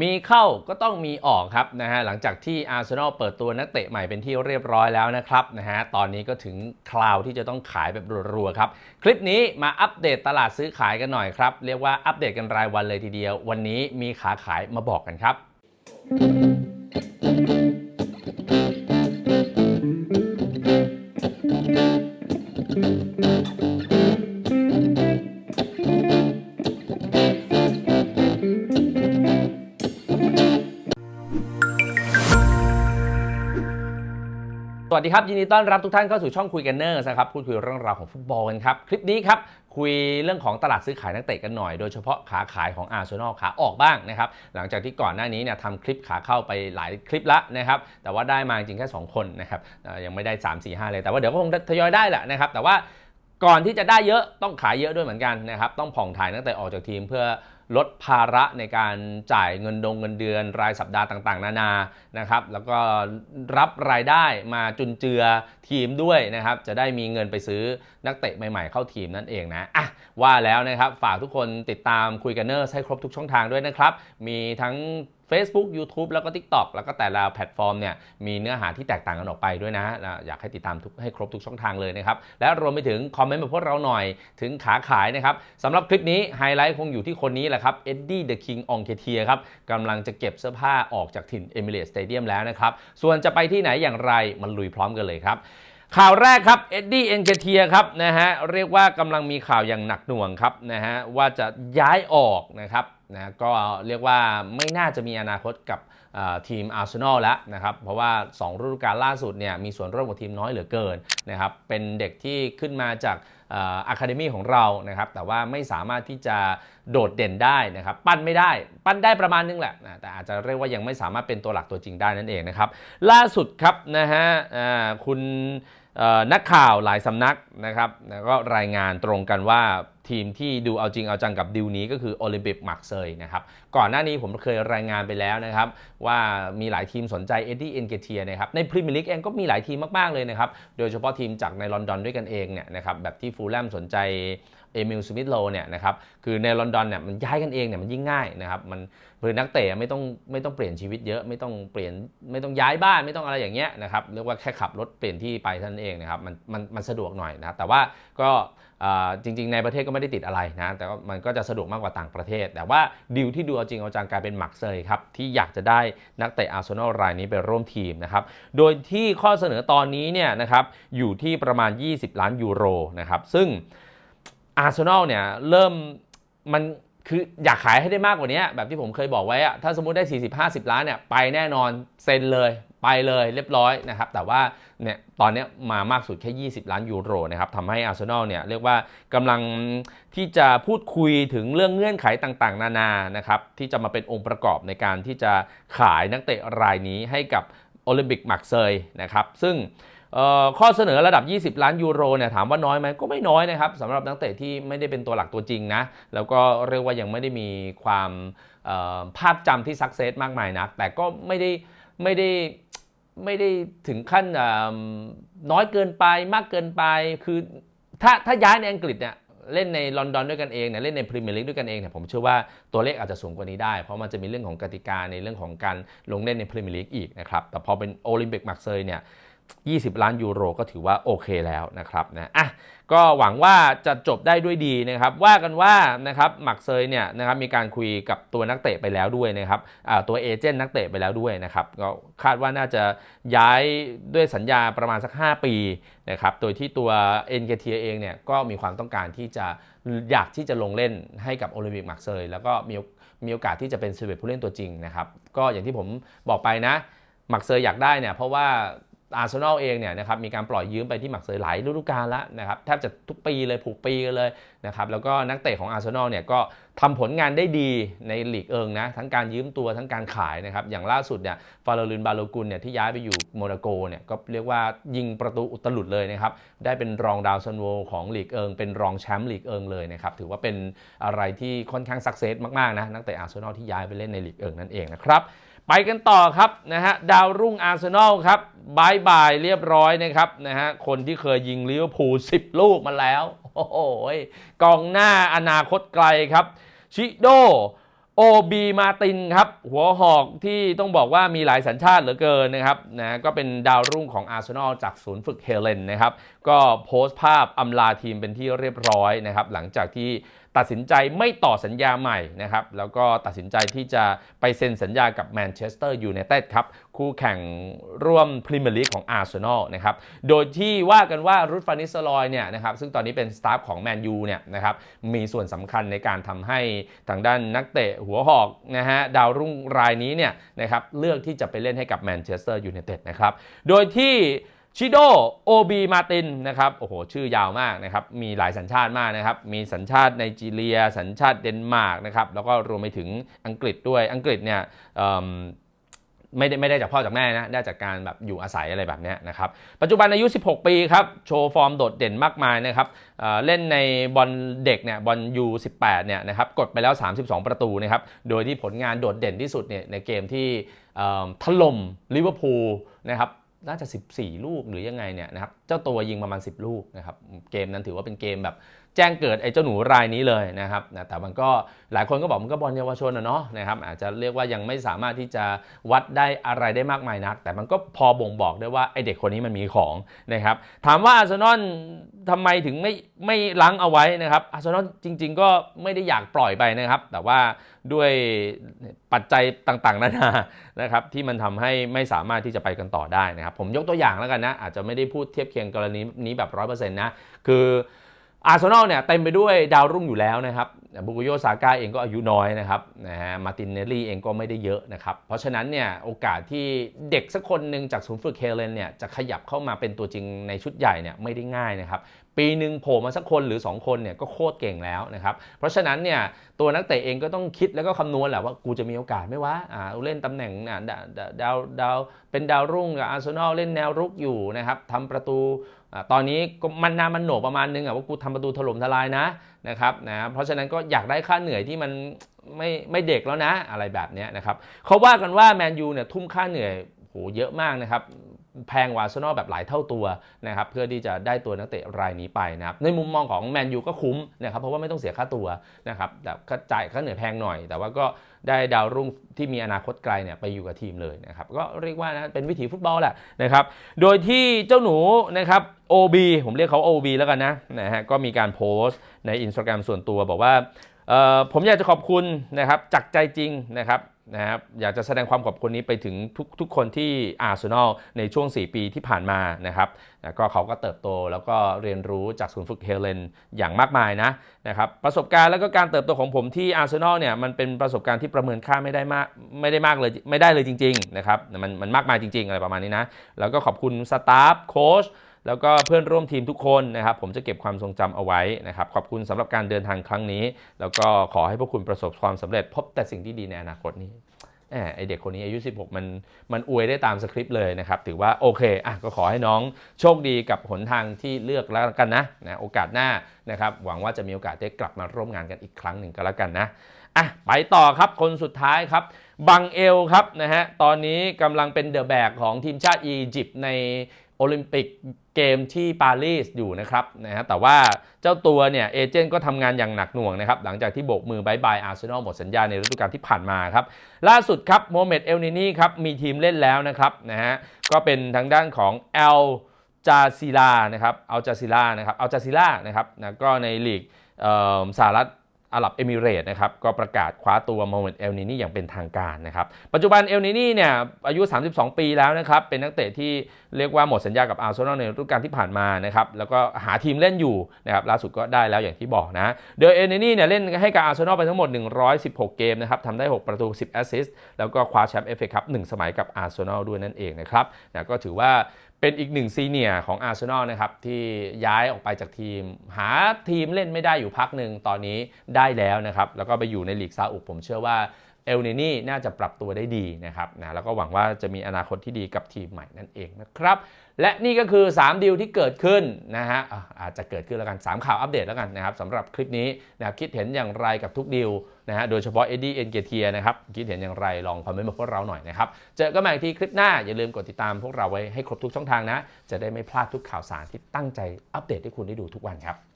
มีเข้าก็ต้องมีออกครับนะฮะหลังจากที่อาร์เซนอลเปิดตัวนักเตะใหม่เป็นที่เรียบร้อยแล้วนะครับนะฮะตอนนี้ก็ถึงคราวที่จะต้องขายแบบรัวๆครับ คลิปนี้มาอัปเดตตลาดซื้อขายกันหน่อยครับ เรียกว่าอัปเดตกันรายวันเลยทีเดียว วันนี้มีขาขายมาบอกกันครับ วัสดีครับ ยินดีต้อนรับทุกท่านเข้าสู่ช่องคุยกันเนอร์นะครับพูดคุยเรื่องราวของฟุตบอลกันครับ คลิปนี้ครับ คุยเรื่องของตลาดซื้อขายนักเตะกันหน่อย โดยเฉพาะขาขายของอาร์เซนอลขาออกบ้างนะครับ หลังจากที่ก่อนหน้านี้เนี่ยทำคลิปขาเข้าไปหลายคลิปละนะครับ แต่ว่าได้มาจริงแค่ 2 คนนะครับยังไม่ได้ 3 4 5 เลยแต่ว่าเดี๋ยวก็คงทยอยได้แหละนะครับแต่ว่า ก่อนที่จะได้เยอะต้องขายเยอะด้วยเหมือนกันนะครับต้องผ่องถ่ายนักเตะออกจากทีมเพื่อลดภาระในการจ่ายเงินดงเงินเดือนรายสัปดาห์ต่างๆ นานานะครับ แล้วก็รับรายได้มาจุนเจือทีมด้วยนะครับ จะได้มีเงินไปซื้อนักเตะใหม่ๆ เข้าทีมนั่นเองนะอะว่าแล้วนะครับ ฝากทุกคนติดตามคุยกันเนอร์ให้ครบทุกช่องทางด้วยนะครับ มีทั้ง Facebook YouTube แล้วก็ TikTok แล้วก็แต่ละแพลตฟอร์มเนี่ยมีเนื้อหาที่แตกต่างกันออกไปด้วยนะอยากให้ติดตามทุกให้ครบทุกช่องทางเลยนะครับ และรวมไปถึงคอมเมนต์มาพวกเราหน่อยถึงขาขายนะครับสำหรับคลิปนี้ไฮไลท์คงอยู่ที่คนนี้แหละครับเอ็ดดี้เดอะคิงองเคเทียครับกำลังจะเก็บเสื้อผ้าออกจากถิ่นเอมิเรตสเตเดียมแล้วนะครับส่วนจะไปที่ไหนอย่างไรมันลุยพร้อมกันเลยครับข่าวแรกครับเอ็ดดี้เอนเกเทียครับนะฮะเรียกว่ากำลังมีข่าวอย่างหนักหน่วงครับนะฮะว่าจะย้ายออกนะครับ นะก็เรียกว่าไม่น่าจะมีอนาคตกับทีมอาร์เซนอลแล้วนะครับ เพราะว่า 2 ฤดูกาลล่าสุดเนี่ยมีส่วนร่วมกับทีมน้อยเหลือเกินนะครับเป็นเด็กที่ขึ้นมาจากอะคาเดมี่ของเรานะครับแต่ว่าไม่สามารถที่จะโดดเด่นได้นะครับ ปั้นไม่ได้ ปั้นได้ประมาณนึงแหละนะแต่อาจจะเรียกว่ายังไม่สามารถเป็นตัวหลักตัวจริงได้นั่นเองนะครับ ล่าสุดครับนะฮะคุณ นักข่าวหลายสำนักนะครับแล้วก็รายงานตรงกันว่าทีมที่ดูเอาจริงเอาจังกับดิวนี้ก็คือโอลิมปิกมาร์เซยนะครับก่อนหน้านี้ผมเคยรายงานไปแล้วนะครับ ว่ามีหลายทีมสนใจเอ็ดดี้เอนเกเทียนะครับในพรีเมียร์ลีกเองก็มีหลายทีมมาก ๆ เลยนะครับ โดยเฉพาะทีมจากในลอนดอนด้วยกันเองเนี่ยนะครับแบบที่ฟูลแลมสนใจ เอมิลสมิธโลเนี่ยนะครับคือในลอนดอนเนี่ยมันย้ายกันเองเนี่ยมันยิ่งง่ายนะครับมันคือนักเตะไม่ต้องไม่ต้องเปลี่ยนชีวิตเยอะไม่ต้องเปลี่ยนไม่ต้องย้ายบ้านไม่ต้องอะไรอย่างเงี้ยนะครับเรียกว่าแค่ขับรถเปลี่ยนที่ไปท่านเองนะครับมันมันมันสะดวกหน่อยนะครับแต่ว่าก็จริง ๆ ในประเทศก็ไม่ได้ติดอะไรนะแต่ว่ามันก็จะสะดวกมากกว่าต่างประเทศ แต่ว่าดีลที่ดูเอาจริงเอาจังกลายเป็นหมักเซยครับที่อยากจะได้นักเตะอาร์เซนอลรายนี้ไปร่วมทีมนะครับโดยที่ข้อเสนอตอนนี้เนี่ยนะครับอยู่ที่ประมาณ 20 ล้านยูโรนะครับซึ่ง อาร์เซนอลเนี่ยเริ่มมันคืออยากขายให้ได้มากกว่านี้แบบที่ผมเคยบอกไว้อะถ้าสมมติได้ 40-50 ล้านเนี่ยไปแน่นอนเซ็นเลยไปเลยเรียบร้อยนะครับ แต่ว่าเนี่ยตอนนี้มามากสุดแค่ 20 ล้านยูโรนะครับทำให้อาร์เซนอลเนี่ยเรียกว่ากำลังที่จะพูดคุยถึงเรื่องเงื่อนไขต่างๆ นานานะครับที่จะมาเป็นองค์ประกอบในการที่จะขายนักเตะรายนี้ให้กับโอลิมปิกมาร์เซยนะครับซึ่ง ข้อเสนอระดับ 20 ล้านยูโรเนี่ยถามว่าน้อยไหมก็ไม่น้อยนะครับสำหรับนักเตะที่ไม่ได้เป็นตัวหลักตัวจริงนะแล้วก็เรียกว่ายังไม่ได้มีความภาพจำที่สักเซสมากมายนัก แต่ก็ไม่ได้ไม่ได้ไม่ได้ถึงขั้นน้อยเกินไปมากเกินไปคือถ้าถ้าย้ายในอังกฤษเนี่ยเล่นในลอนดอนด้วยกันเองเนี่ยเล่นในพรีเมียร์ลีกด้วยกันเองเนี่ยผมเชื่อว่าตัวเลขอาจจะสูงกว่านี้ได้ เพราะมันจะมีเรื่องของกติกาในเรื่องของการลงเล่นในพรีเมียร์ลีกอีกนะครับแต่พอเป็นโอลิมปิกมาร์เซยเนี่ย 20 ล้านยูโรก็ถือว่าโอเคแล้วนะครับนะอะก็หวังว่าจะจบได้ด้วยดีนะครับว่ากันว่านะครับหมักเซยเนี่ยนะครับมีการคุยกับตัวนักเตะไปแล้วด้วยนะครับตัวเอเจนต์นักเตะไปแล้วด้วยนะครับก็คาดว่าน่าจะย้ายด้วยสัญญาประมาณสัก 5 ปีนะครับโดยที่ตัวเอ็นเกเเองเนี่ยก็มีความต้องการที่จะอยากที่จะลงเล่นให้กับโอลิมปิกหมักเซยแล้วก็มีมีโอกาสที่จะเป็นสิบเอ็ดผู้เล่นตัวจริงนะครับก็อย่างที่ผมบอกไปนะหมักเซยอยากได้เนี่ยเพราะว่า อาร์เซนอลเองเนี่ยนะครับมีการปล่อยยืมไปที่หมักเซยหลายฤดูกาลแล้วนะครับแทบจะทุกปีเลยผูกปีกันเลยนะครับแล้วก็นักเตะของอาร์เซนอลเนี่ยก็ทำผลงานได้ดีในลีกเอิงนะทั้งการยืมตัวทั้งการขายนะครับอย่างล่าสุดเนี่ยฟาโรลินบาโลกุลเนี่ยที่ย้ายไปอยู่โมนาโกเนี่ยก็เรียกว่ายิงประตูอุตลุดเลยนะครับได้เป็นรองดาวซันโวของลีกเอิงเป็นรองแชมป์ลีกเอิงเลยนะครับถือว่าเป็นอะไรที่ค่อนข้างสักเซสมากๆนะนักเตะอาร์เซนอลที่ย้ายไปเล่นในลีกเอิงนั่นเองนะครับ ไปกันต่อครับนะฮะดาวรุ่งอาร์เซนอลครับบายบายเรียบร้อยนะครับนะฮะคนที่เคยยิงลิเวอร์พูล10 ลูกมาแล้ว โอ้โหกองหน้าอนาคตไกลครับ ชิโดโอบีมาตินครับ หัวหอกที่ต้องบอกว่ามีหลายสัญชาติเหลือเกินนะครับนะก็เป็นดาวรุ่งของอาร์เซนอลจากศูนย์ฝึกเฮเลนนะครับ ก็โพสต์ภาพอำลาทีมเป็นที่เรียบร้อยนะครับ หลังจากที่ตัดสินใจไม่ต่อสัญญาใหม่นะครับ แล้วก็ตัดสินใจที่จะไปเซ็นสัญญากับแมนเชสเตอร์ยูไนเต็ดครับ คู่แข่งร่วมพรีเมียร์ลีกของอาร์เซนอลนะครับ โดยที่ว่ากันว่ารุดฟานิสลอยเนี่ยนะครับ ซึ่งตอนนี้เป็นสตาฟของแมนยูเนี่ยนะครับ มีส่วนสำคัญในการทำให้ทางด้านนักเตะหัวหอกนะฮะดาวรุ่งรายนี้เนี่ยนะครับเลือกที่จะไปเล่นให้กับแมนเชสเตอร์ยูไนเต็ดนะครับ โดยที่ ชิโดโอบีมาตินนะครับโอ้โหชื่อยาวมากนะครับมีหลายสัญชาติมากนะครับมีสัญชาติไนจีเรีย สัญชาติเดนมาร์กนะครับแล้วก็รวมไปถึงอังกฤษด้วยอังกฤษเนี่ยไม่ได้ไม่ได้จากพ่อจากแม่นะได้จากการแบบอยู่อาศัยอะไรแบบนี้นะครับปัจจุบันอายุ 16 ปีครับโชว์ฟอร์มโดดเด่นมากมายนะครับเเล่นในบอลเด็กเนี่ยบอลยู18เนี่ยนะครับกดไปแล้ว 32 ประตูนะครับโดยที่ผลงานโดดเด่นที่สุดเนี่ยในเกมที่ถล่มลิเวอร์พูลนะครับ น่าจะ 14 ลูกหรือยังไงเนี่ยนะครับเจ้าตัวยิงประมาณ 10 ลูกนะครับเกมนั้นถือว่าเป็นเกมแบบ แจ้งเกิดไอ้เจ้าหนูรายนี้เลยนะครับนะแต่มันก็หลายคนก็บอกมันก็บอลเยาวชนนะเนาะนะครับอาจจะเรียกว่ายังไม่สามารถที่จะวัดได้อะไรได้มากมายนัก แต่มันก็พอบ่งบอกได้ว่าไอ้เด็กคนนี้มันมีของนะครับถามว่าอาร์เซนอลทำไมถึงไม่ไม่ล้างเอาไว้นะครับอาร์เซนอลจริง ๆ ก็ไม่ได้อยากปล่อยไปนะครับ แต่ว่าด้วยปัจจัยต่างๆนานานะครับที่มันทำให้ไม่สามารถที่จะไปกันต่อได้นะครับ ผมยกตัวอย่างแล้วกันนะ อาจจะไม่ได้พูดเทียบเคียงกรณีนี้แบบร้อยเปอร์เซ็นต์นะ คือ อาร์เซนอลเนี่ยเต็มไปด้วยดาวรุ่งอยู่แล้วนะครับบุกุโยซาก้าเองก็อายุน้อยนะครับนะฮะมาตินเนลลี่เองก็ไม่ได้เยอะนะครับ เพราะฉะนั้นเนี่ยโอกาสที่เด็กสักคนหนึ่งจากศูนย์ฝึกเคเลนเนี่ยจะขยับเข้ามาเป็นตัวจริงในชุดใหญ่เนี่ยไม่ได้ง่ายนะครับปีหนึ่งโผล่มาสักคนหรือ 2 คนเนี่ยก็โคตรเก่งแล้วนะครับเพราะฉะนั้นเนี่ยตัวนักเตะเองก็ต้องคิดแล้วก็คำนวณแหละว่ากูจะมีโอกาสไหมวะอ่าเล่นตำแหน่งดาวดาวเป็นดาวรุ่งกับอาร์เซนอลเล่นแนวรุกอยู่นะครับทำประตู ตอนนี้มันนามันโหนประมาณนึงอะว่ากูทำประตูถล่มทลายนะนะครับนะเพราะฉะนั้นก็อยากได้ค่าเหนื่อยที่มันไม่ไม่เด็กแล้วนะอะไรแบบนี้นะครับเขาว่ากันว่าแมนยูเนี่ยทุ่มค่าเหนื่อยโหเยอะมากนะครับ แพงกว่าอาร์เซนอลแบบหลายเท่าตัวนะครับเพื่อที่จะได้ตัวนักเตะรายนี้ไปนะครับในมุมมองของแมนยูก็คุ้มนะครับเพราะว่าไม่ต้องเสียค่าตัวนะครับแต่ก็จ่ายค่าเหนื่อยแพงหน่อย แต่ว่าก็ได้ดาวรุ่งที่มีอนาคตไกลเนี่ยไปอยู่กับทีมเลยนะครับก็เรียกว่านะเป็นวิถีฟุตบอลแหละนะครับโดยที่เจ้าหนูนะครับ OB ผมเรียกเขา OB แล้วกันนะนะฮะก็มีการโพสต์ใน Instagram ส่วนตัวบอกว่า ผมอยากจะขอบคุณนะครับจากใจจริงนะครับนะครับอยากจะแสดงความขอบคุณนี้ไปถึงทุกทุกคนที่อาร์เซนอลในช่วง 4 ปีที่ผ่านมานะครับนะก็เขาก็เติบโตแล้วก็เรียนรู้จากศูนย์ฝึกเฮเลนอย่างมากมายนะนะครับประสบการณ์แล้วก็การเติบโตของผมที่อาร์เซนอลเนี่ยมันเป็นประสบการณ์ที่ประเมินค่าไม่ได้มากไม่ได้มากเลยไม่ได้เลยจริงๆนะครับมันมันมากมายจริง ๆ อะไรประมาณนี้นะแล้วก็ขอบคุณสตาฟโค้ช แล้วก็เพื่อนร่วมทีมทุกคนนะครับ ผมจะเก็บความทรงจำเอาไว้นะครับ ขอบคุณสำหรับการเดินทางครั้งนี้ แล้วก็ขอให้พวกคุณประสบความสำเร็จพบแต่สิ่งที่ดีในอนาคตนี้ไอเด็กคนนี้อายุ 16 มันมันอวยได้ตามสคริปต์เลยนะครับ ถือว่าโอเคอะก็ขอให้น้องโชคดีกับหนทางที่เลือกแล้วกันนะนะโอกาสหน้านะครับหวังว่าจะมีโอกาสได้กลับมาร่วมงานกันอีกครั้งหนึ่งก็แล้วกันนะอะไปต่อครับคนสุดท้ายครับบังเอลครับนะฮะตอนนี้กำลังเป็นเดอะแบกของทีมชาติอียิปต์ในโอลิมปิก เกมที่ปารีสอยู่นะครับนะฮะแต่ว่าเจ้าตัวเนี่ยเอเจนต์ก็ทำงานอย่างหนักหน่วงนะครับ หลังจากที่โบกมือบายบายอาร์เซนอลหมดสัญญาในฤดูกาลที่ผ่านมาครับ ล่าสุดครับโมเมดเอลนินี่ครับมีทีมเล่นแล้วนะครับนะฮะก็เป็นทางด้านของเอลจาซิลานะครับเอาจาซิลานะครับเอาจาซิลานะครับนะก็ในลีกสหรัฐ อาหรับเอมิเรตนะครับก็ประกาศคว้าตัวโมเมนต์เอลนินี่อย่างเป็นทางการนะครับปัจจุบันเอลนินี่เนี่ยอายุ 32 ปีแล้วนะครับเป็นนักเตะที่เรียกว่าหมดสัญญากับอาร์เซนอลในฤดูกาลที่ผ่านมานะครับแล้วก็หาทีมเล่นอยู่นะครับล่าสุดก็ได้แล้วอย่างที่บอกนะเดอเอลนินี่เนี่ยเล่นให้กับอาร์เซนอลไปทั้งหมด 116 เกมนะครับทำได้ 6 ประตู 10 แอสซิสต์แล้วก็คว้าแชมป์เอฟเอคัพ1สมัยกับอาร์เซนอลด้วยนั่นเองนะครับนะก็ถือว่า เป็นอีกหนึ่งซีเนียของอาร์เซนอลนะครับที่ย้ายออกไปจากทีม หาทีมเล่นไม่ได้อยู่พักหนึ่งตอนนี้ได้แล้วนะครับ แล้วก็ไปอยู่ในลีกซาอุผมเชื่อว่าเอลเนนี่น่าจะปรับตัวได้ดีนะครับนะแล้วก็หวังว่าจะมีอนาคตที่ดีกับทีมใหม่นั่นเองนะครับ และนี่ก็คือ 3 ดีลที่เกิดขึ้นนะฮะอาจจะเกิดขึ้นแล้วกัน 3 ข่าวอัปเดตแล้วกันนะครับสำหรับคลิปนี้นะครับคิดเห็นอย่างไรกับทุกดีลนะฮะโดยเฉพาะเอ็ดดี้เอ็นเกเทียนะครับคิดเห็นอย่างไรลองคอมเมนต์มาพวกเราหน่อยนะครับ เจอกันใหม่ที่คลิปหน้า อย่าลืมกดติดตามพวกเราไว้ให้ครบทุกช่องทางนะ จะได้ไม่พลาดทุกข่าวสารที่ตั้งใจอัปเดตให้คุณได้ดูทุกวันครับ